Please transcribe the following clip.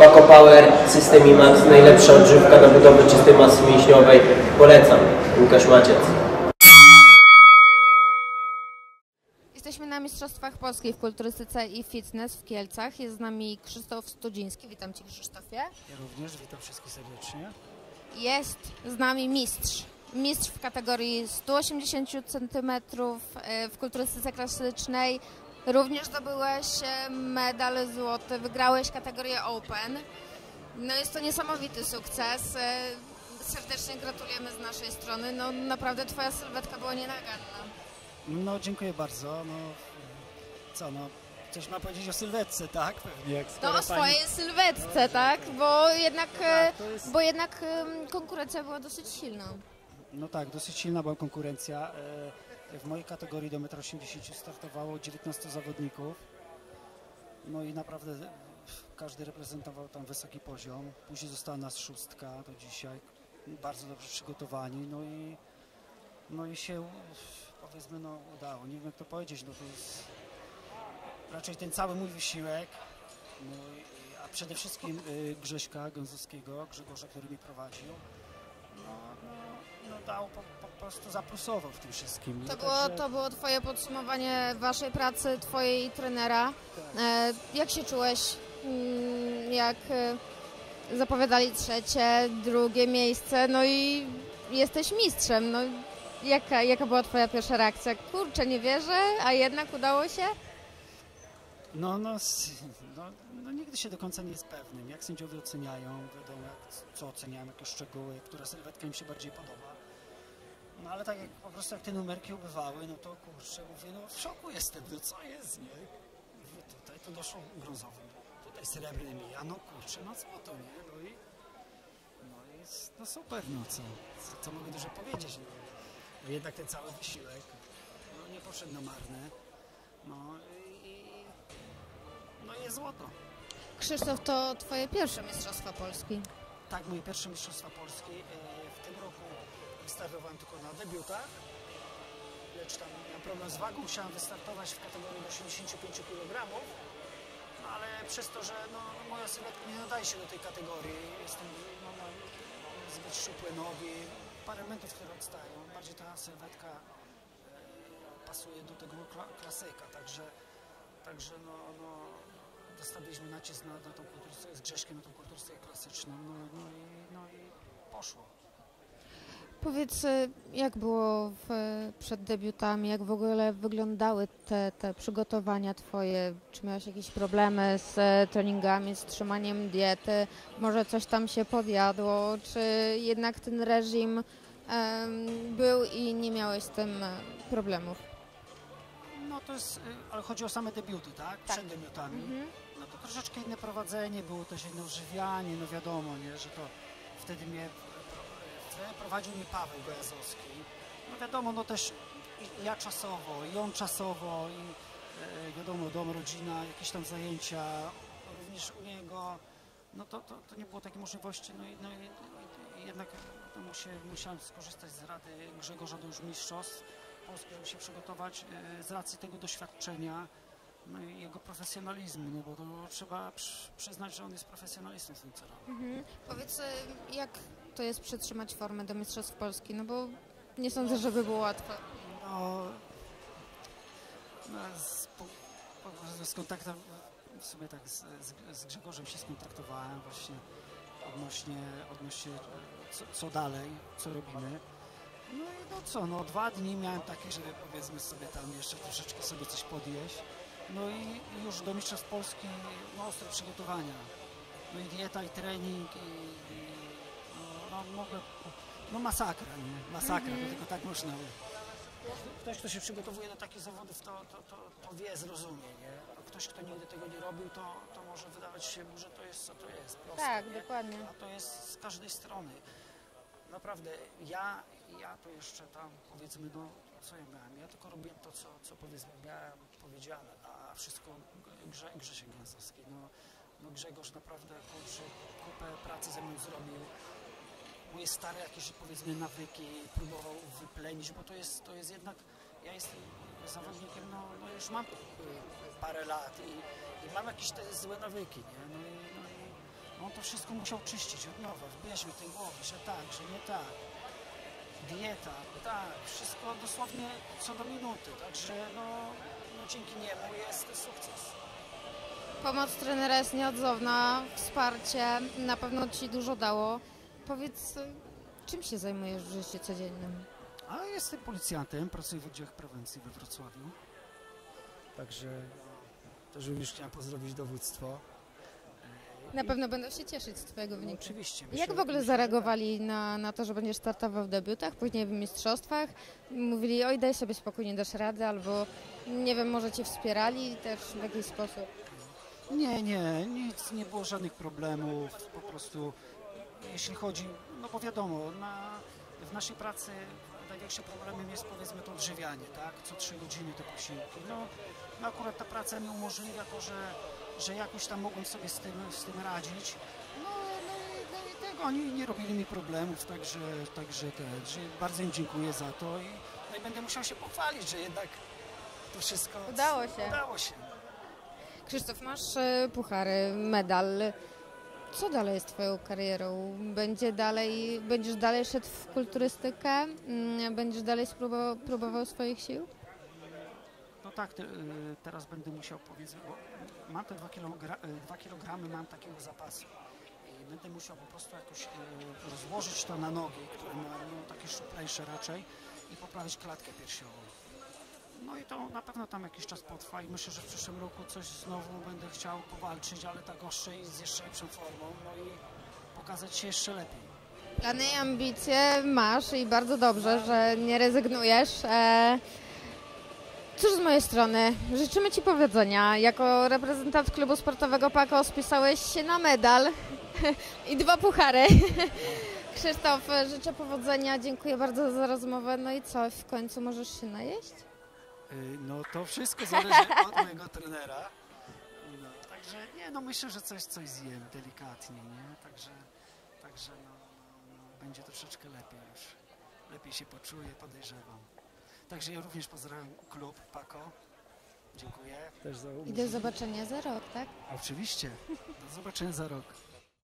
Paco Power, System IMAX, najlepsza odżywka na budowę czystej masy mięśniowej. Polecam. Łukasz Maciec. Jesteśmy na Mistrzostwach Polskiej w kulturystyce i fitness w Kielcach. Jest z nami Krzysztof Studziński. Witam Cię Krzysztofie. Ja również witam wszystkich serdecznie. Jest z nami mistrz. Mistrz w kategorii 180 cm w kulturystyce klasycznej. Również zdobyłeś e, medal złoty, wygrałeś kategorię Open. No jest to niesamowity sukces. E, Serdecznie gratulujemy z naszej strony. No naprawdę Twoja sylwetka była nienaganna. No dziękuję bardzo. No, co no, coś ma powiedzieć o sylwetce, tak? Pewnie jak No o pani- swojej sylwetce, tak? Bo jednak, e, tak, jest- bo jednak konkurencja była dosyć silna. No tak, dosyć silna była konkurencja. W mojej kategorii do 1,80 m startowało 19 zawodników. No i naprawdę e, każdy reprezentował tam wysoki poziom. Później została nas szóstka do dzisiaj. Bardzo dobrze przygotowani. No i, no i się powiedzmy no udało. Nie wiem jak to powiedzieć, no to jest raczej ten cały mój wysiłek. No i, a przede wszystkim y, Grześka Gązowskiego, Grzegorza, który mnie prowadził. No, no, no dał po, po prostu zaplusował w tym wszystkim. To było, to było Twoje podsumowanie Waszej pracy, Twojej trenera. E, jak się czułeś, mm, jak e, zapowiadali trzecie, drugie miejsce, no i jesteś mistrzem. No, jaka, jaka była Twoja pierwsza reakcja? Kurczę, nie wierzę, a jednak udało się? No, no, no, no nigdy się do końca nie jest pewnym. Jak sędziowie oceniają, wiadomo jak, co oceniają, jakie szczegóły, która sylwetka im się bardziej podoba. No ale tak jak po prostu jak te numerki ubywały, no to kurczę, mówię, no w szoku jestem, no co jest, nie? Mówię, tutaj to doszło brązowym, tutaj srebrny mija, no kurczę, no złoto, nie? No i, no i no super, no co, co, co mogę dużo powiedzieć, no. no jednak ten cały wysiłek, no nie poszedł na marne, no i, i no i jest złoto. Krzysztof, to Twoje pierwsze Mistrzostwa Polski. Tak, moje pierwsze Mistrzostwa Polski. E, W tym roku wystartowałem tylko na debiutach, lecz tam miałem problem z wagą, musiałem wystartować w kategorii do 85 kg, no ale przez to, że no, moja sylwetka nie nadaje się do tej kategorii, jestem, no, mam zbyt szczupłe nogi, parę elementów, które odstają, bardziej ta sylwetka e, pasuje do tego kla klasyka, także, także no, no, dostawiliśmy nacisk na, na tą kulturystykę z Grześkiem, na tą kulturystykę klasyczną, no, no, i, no i poszło. Powiedz, y, jak było w, przed debiutami, jak w ogóle wyglądały te, te przygotowania Twoje? Czy miałeś jakieś problemy z e, treningami, z trzymaniem diety? Może coś tam się powiadło? Czy jednak ten reżim em, był i nie miałeś z tym e, problemów? No to jest, ale chodzi o same debiuty, tak? Tak. Przed debiutami. Mhm. No to troszeczkę inne prowadzenie, było też inne odżywianie, no wiadomo, nie, że to wtedy mnie pro- prowadził mnie Paweł Gojazowski. No wiadomo, no też ja czasowo, i on czasowo, i e, wiadomo, dom, rodzina, jakieś tam zajęcia, również u niego, no to, to, to nie było takiej możliwości, no i, no i, i jednak no, musie, musiałem skorzystać z rady Grzegorza do już mistrzostw Polski, żeby się przygotować e, z racji tego doświadczenia, no i jego profesjonalizmu, no bo to trzeba przy, przyznać, że on jest profesjonalistą w tym, co robi. Mhm. Powiedz, y, jak to jest przetrzymać formę do Mistrzostw Polski? No bo nie sądzę, żeby było łatwo. No, no z, po, po, z kontaktem, w sumie tak z, z, z Grzegorzem się skontaktowałem właśnie odnośnie, odnośnie co, co dalej, co robimy. No i no co, no dwa dni miałem takie, żeby powiedzmy sobie tam jeszcze troszeczkę sobie coś podjeść. No i już do Mistrzostw Polski no, ostre przygotowania. No i dieta, i trening, i, i no, no, mogę, no masakra, nie? Masakra, to tylko tak można ktoś, kto się przygotowuje do takich zawodów, to, to, to, to wie, zrozumie, nie? A ktoś, kto nigdy tego nie robił, to, to może wydawać się, że to jest, co to jest, proste, Tak, nie? dokładnie. A to jest z każdej strony. Naprawdę, ja, ja to jeszcze tam, powiedzmy, no, co ja miałem? Ja tylko robiłem to, co, co powiedzmy miałem powiedziane, wszystko Grze, Grzesiek Gęsowski, no, no Grzegorz naprawdę, kurczę, kupę pracy ze mną zrobił moje stare jakieś powiedzmy nawyki próbował wyplenić, bo to jest, to jest jednak, ja jestem zawodnikiem, no, no już mam y, parę lat i, i mam jakieś te złe nawyki, nie? No i, no i, On to wszystko musiał czyścić od nowa, wbierzmy tej głowy, że tak, że nie tak. Dieta, tak, wszystko dosłownie co do minuty, także no dzięki niemu jest sukces. Pomoc trenera jest nieodzowna, wsparcie na pewno Ci dużo dało. Powiedz, czym się zajmujesz w życiu codziennym? A jestem policjantem, pracuję w oddziałach prewencji we Wrocławiu. Także też również chciałem pozdrowić dowództwo. Na pewno będą się cieszyć z Twojego No, wyniku. oczywiście. Jak myślę- w ogóle myślę, zareagowali na, na to, że będziesz startował w debiutach, później w mistrzostwach? Mówili, oj daj sobie spokój, nie dasz rady, albo nie wiem, może Cię wspierali też w jakiś sposób. Nie, nie, nic, nie było żadnych problemów. Po prostu jeśli chodzi, no bo wiadomo, na, w naszej pracy największym problemem jest powiedzmy to odżywianie, tak? Co trzy godziny te posiłki. No, no akurat ta praca mi umożliwia to, że, że jakoś tam mogłem sobie z tym, z tym radzić. No, no, i, no i tego, oni nie robili mi problemów, także, także te, że bardzo im dziękuję za to i, no i będę musiał się pochwalić, że jednak to wszystko Udało się. Udało się. Krzysztof, masz e, puchary, medal. Co dalej z Twoją karierą? Będzie dalej, będziesz dalej szedł w kulturystykę? Mm, Będziesz dalej spróbował, próbował swoich sił? No tak, te, y, teraz będę musiał powiedzmy, bo mam te 2 kilogra, y, kilogramy, mam takiego zapasu. I będę musiał po prostu jakoś y, rozłożyć to na nogi, które ma no, takie szczuplejsze raczej i poprawić klatkę piersiową. No i to na pewno tam jakiś czas potrwa i myślę, że w przyszłym roku coś znowu będę chciał powalczyć, ale tak oszczej i z jeszcze lepszą formą, no i pokazać się jeszcze lepiej. Plany i ambicje masz i bardzo dobrze, że nie rezygnujesz. E, Cóż z mojej strony, życzymy Ci powodzenia. Jako reprezentant klubu sportowego PAKO spisałeś się na medal i dwa puchary. Krzysztof, życzę powodzenia, dziękuję bardzo za rozmowę. No i co, w końcu możesz się najeść? Y, No to wszystko zależy od mojego trenera. No, także nie, no myślę, że coś, coś zjem delikatnie, nie? Także, także no, no, no, będzie troszeczkę lepiej już. Lepiej się poczuję, podejrzewam. Także ja również pozdrawiam klub Pako. Dziękuję. Też za I do zobaczenia za rok, tak? Oczywiście. Do zobaczenia za rok.